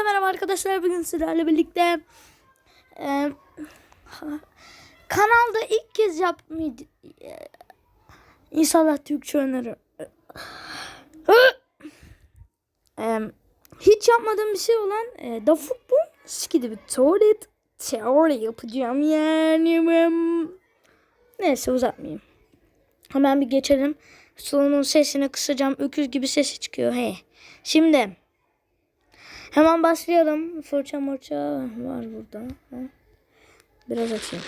Hepinize merhaba arkadaşlar. Bugün sizlerle birlikte e, kanalda ilk kez yapmayı e, İnşallah Türkçe önerir. E, hiç yapmadığım bir şey olan e, da futbol skidi bir tuvalet teori yapacağım yani ben. Neyse uzatmayayım. Hemen bir geçelim. Solunun sesini kısacağım. Öküz gibi sesi çıkıyor. He. Şimdi hemen başlayalım. Fırça morça var burada. Biraz açayım.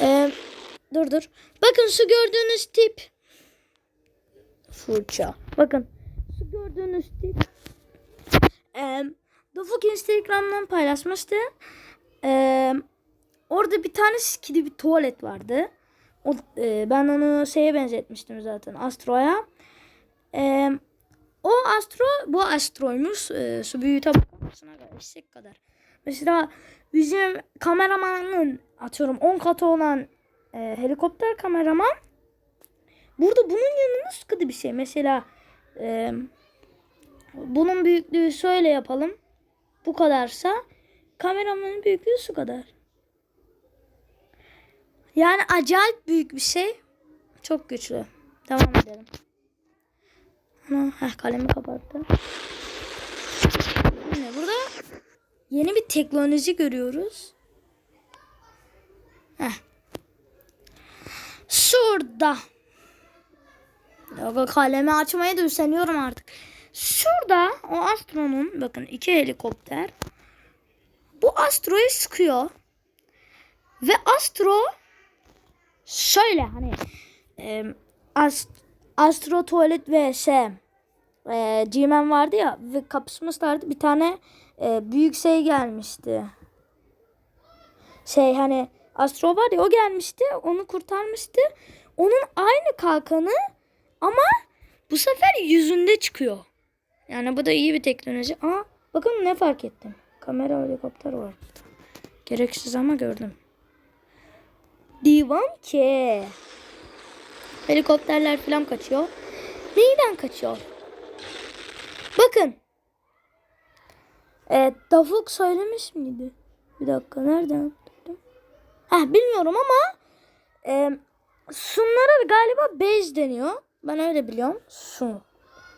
Ee, dur dur. Bakın şu gördüğünüz tip. Fırça. Bakın. Şu gördüğünüz tip. Ee, Dofuk Instagram'dan paylaşmıştı. Ee, orada bir tane skidi bir tuvalet vardı. O, e, ben onu şeye benzetmiştim zaten Astro'ya. E, o Astro bu Astro'ymuş. E, su büyüte bakmasına kadar. Mesela bizim kameramanın atıyorum 10 katı olan e, helikopter kameraman burada bunun yanında sıkıntı bir şey. Mesela e, bunun büyüklüğü şöyle yapalım. Bu kadarsa kameramanın büyüklüğü şu kadar. Yani acayip büyük bir şey. Çok güçlü. Devam edelim. Ana, heh, kalemi kapattı. Yine burada yeni bir teknoloji görüyoruz. Heh. Şurada. Ya, kalemi açmaya da üşeniyorum artık. Şurada o astronun bakın iki helikopter. Bu astroyu sıkıyor. Ve astro şöyle hani e, ast, astro tuvalet ve şey e, G-Man vardı ya ve kapışmışlardı bir tane e, büyük şey gelmişti. Şey hani astro var ya o gelmişti onu kurtarmıştı. Onun aynı kalkanı ama bu sefer yüzünde çıkıyor. Yani bu da iyi bir teknoloji. Aa bakın ne fark ettim. Kamera helikopter var. Gereksiz ama gördüm. Divan ki. Helikopterler falan kaçıyor. Neyden kaçıyor? Bakın. E, Davuk söylemiş miydi? Bir dakika nereden? Heh, bilmiyorum ama e, şunlara galiba bez deniyor. Ben öyle biliyorum. Su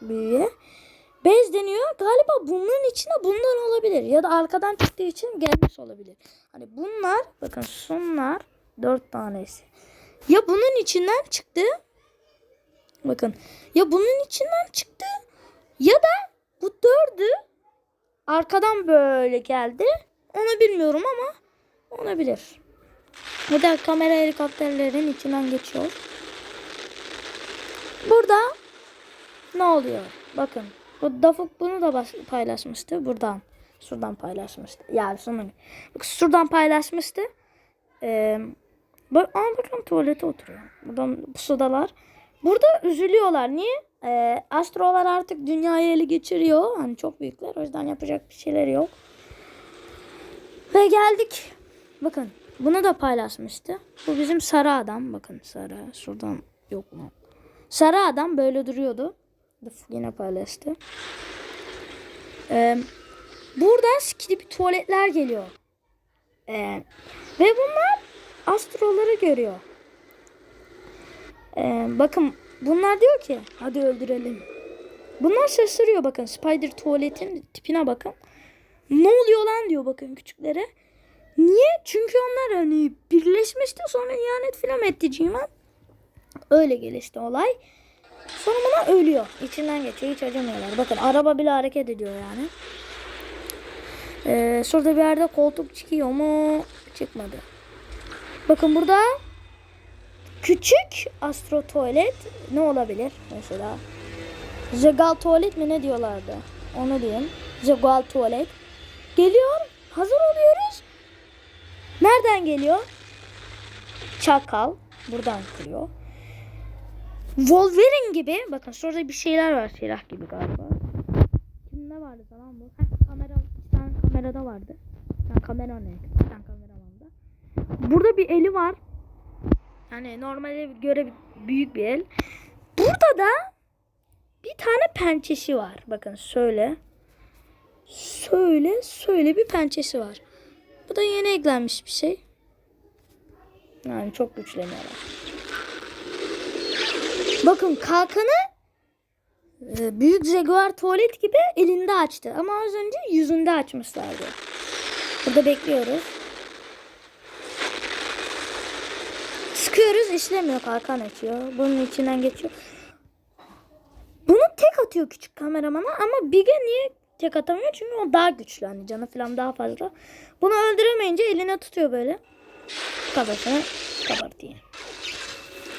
büyüye. Bez deniyor. Galiba bunların içine bundan olabilir. Ya da arkadan çıktığı için gelmiş olabilir. Hani bunlar bakın şunlar Dört tanesi. Ya bunun içinden çıktı. Bakın. Ya bunun içinden çıktı. Ya da bu dördü arkadan böyle geldi. Onu bilmiyorum ama olabilir. Ya da kamera helikopterlerin içinden geçiyor. Burada ne oluyor? Bakın. Bu Dafuk bunu da paylaşmıştı. Buradan. Şuradan paylaşmıştı. Yani şunun. Şuradan paylaşmıştı. Ee, bak, aa, bakın tuvalete oturuyor. Buradan sudalar. Burada üzülüyorlar. Niye? Ee, astrolar artık dünyayı ele geçiriyor. Hani çok büyükler. O yüzden yapacak bir şeyleri yok. Ve geldik. Bakın. Bunu da paylaşmıştı. Bu bizim sarı adam. Bakın sarı. Şuradan yok mu? Sarı adam böyle duruyordu. Yine paylaştı. Ee, buradan skidi tuvaletler geliyor. Ee, ve bunlar astroları görüyor. Ee, bakın bunlar diyor ki hadi öldürelim. Bunlar şaşırıyor bakın. Spider tuvaletin tipine bakın. Ne oluyor lan diyor bakın küçüklere. Niye? Çünkü onlar hani birleşmişti sonra ihanet filan etti Ciman. Öyle gelişti olay. Sonra buna ölüyor. İçinden geçiyor. Hiç acımıyorlar. Bakın araba bile hareket ediyor yani. Ee, şurada bir yerde koltuk çıkıyor mu? Çıkmadı. Bakın burada küçük astro tuvalet ne olabilir mesela? Zegal tuvalet mi ne diyorlardı? Onu diyeyim. Zegal tuvalet. Geliyor. Hazır oluyoruz. Nereden geliyor? Çakal. Buradan kırıyor. Wolverine gibi. Bakın şurada bir şeyler var. Silah gibi galiba. Kimde vardı falan bu? Heh, kamera, bir tane kamerada vardı. Bir kamera ne? Burada bir eli var. Yani normale göre büyük bir el. Burada da bir tane pençesi var. Bakın şöyle. şöyle şöyle bir pençesi var. Bu da yeni eklenmiş bir şey. Yani çok güçleniyorlar. Bakın kalkanı e, büyük Jaguar tuvalet gibi elinde açtı. Ama az önce yüzünde açmışlardı. Burada bekliyoruz. İşlemiyor kalkan açıyor. Bunun içinden geçiyor. Bunu tek atıyor küçük kameramana ama Big'e niye tek atamıyor? Çünkü o daha güçlü hani canı falan daha fazla. Bunu öldüremeyince eline tutuyor böyle. Kafasını kabartıyor.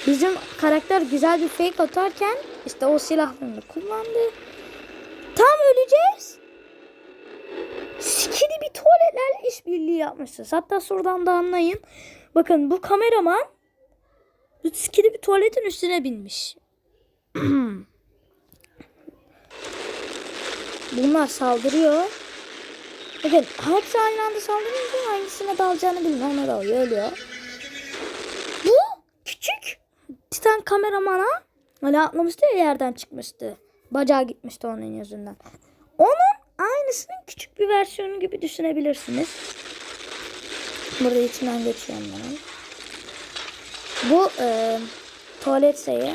Bizim karakter güzel bir fake atarken işte o silahlarını kullandı. Tam öleceğiz. Skidi bir tuvaletlerle işbirliği yapmışız. Hatta şuradan da anlayın. Bakın bu kameraman skidi bir tuvaletin üstüne binmiş. Bunlar saldırıyor. Bakın hepsi aynı anda saldırınca hangisine dalacağını bilmiyor. Ona dalıyor ölüyor. Bu küçük Titan kameramana hani atlamıştı ya yerden çıkmıştı. Bacağı gitmişti onun yüzünden. Onun aynısının küçük bir versiyonu gibi düşünebilirsiniz. Burada içinden geçiyorum ben. Bu e, tuvalet şeyi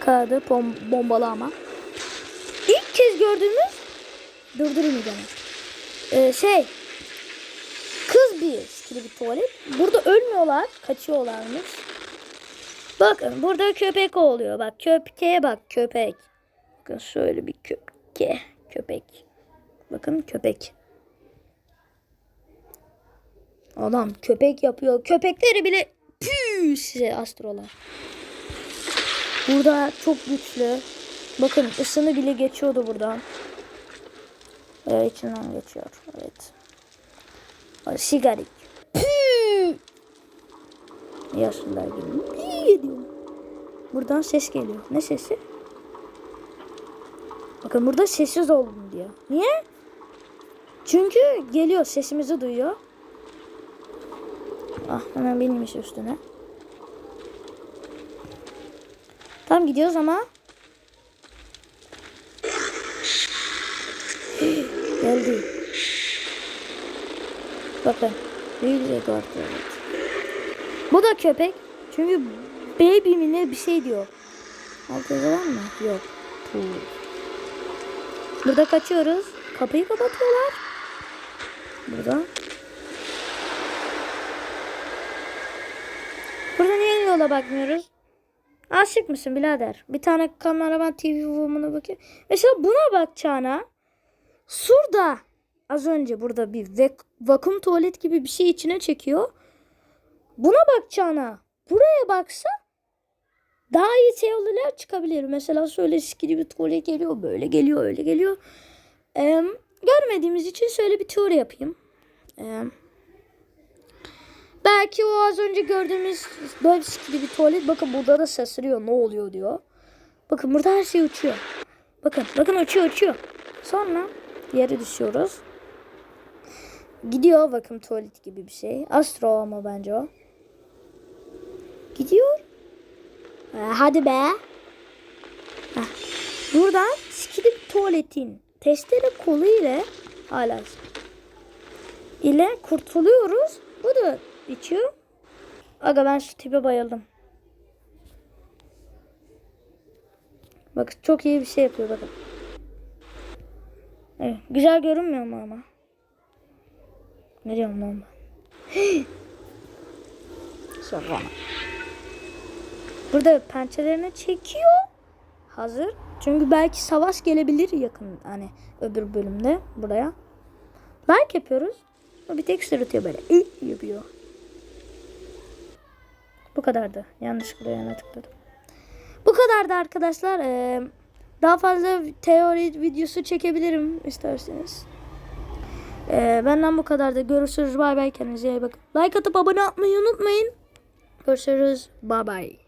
kağıdı bom- bombalı ama. İlk kez gördüğümüz durdurun canım. Ee, şey kız bir skili bir tuvalet. Burada ölmüyorlar. Kaçıyorlarmış. Bakın burada köpek oluyor. Bak köpeğe bak köpek. Bakın şöyle bir köpke. Köpek. Bakın köpek. Adam köpek yapıyor. Köpekleri bile püü size astrolar. Burada çok güçlü. Bakın ısını bile geçiyordu buradan. Evet içinden geçiyor. Evet. O Sigarik. Püü! Yaşlılar gibi. Püü. Buradan ses geliyor. Ne sesi? Bakın burada sessiz olun diyor. Niye? Çünkü geliyor sesimizi duyuyor. Ah hemen binmiş üstüne. Tam gidiyoruz ama Geldi. Bakın. Jaguar tuvalet. Bu da köpek. Çünkü baby mi ne bir şey diyor. Alt yazı var mı? Yok. Puh. Burada kaçıyoruz. Kapıyı kapatıyorlar. Burada. Yola bakmıyoruz? Aşık mısın birader? Bir tane kameraman TV woman'a bakıyor. Mesela buna bak Çağına. Şurada az önce burada bir vak- vakum tuvalet gibi bir şey içine çekiyor. Buna bakacağına buraya baksa daha iyi teoriler çıkabilir. Mesela şöyle skidi bir tuvalet geliyor böyle geliyor öyle geliyor. Ee, görmediğimiz için şöyle bir teori yapayım. Ee, belki o az önce gördüğümüz böyle skidi bir tuvalet bakın burada da şaşırıyor ne oluyor diyor. Bakın burada her şey uçuyor. Bakın bakın uçuyor uçuyor. Sonra yere düşüyoruz. Gidiyor bakın tuvalet gibi bir şey. Astro ama bence o. Gidiyor. Ee, hadi be. Heh. Buradan skidip tuvaletin testere kolu ile hala ile kurtuluyoruz. Bu da içiyor. Aga ben şu tipe bayıldım. Bak çok iyi bir şey yapıyor bakın. Evet, güzel görünmüyor mu ama? Ne diyorum lan ben? Sonra. Burada pençelerini çekiyor. Hazır. Çünkü belki savaş gelebilir yakın hani öbür bölümde buraya. Like yapıyoruz. O bir tek sırıtıyor böyle. İyi yapıyor. Kadardı. Yanlışlıkla yana tıkladım. Bu kadardı arkadaşlar. Ee, daha fazla teori videosu çekebilirim isterseniz. Ee, benden bu kadardı. Görüşürüz. Bay bay. Kendinize iyi bakın. Like atıp abone olmayı unutmayın. Görüşürüz. Bay bay.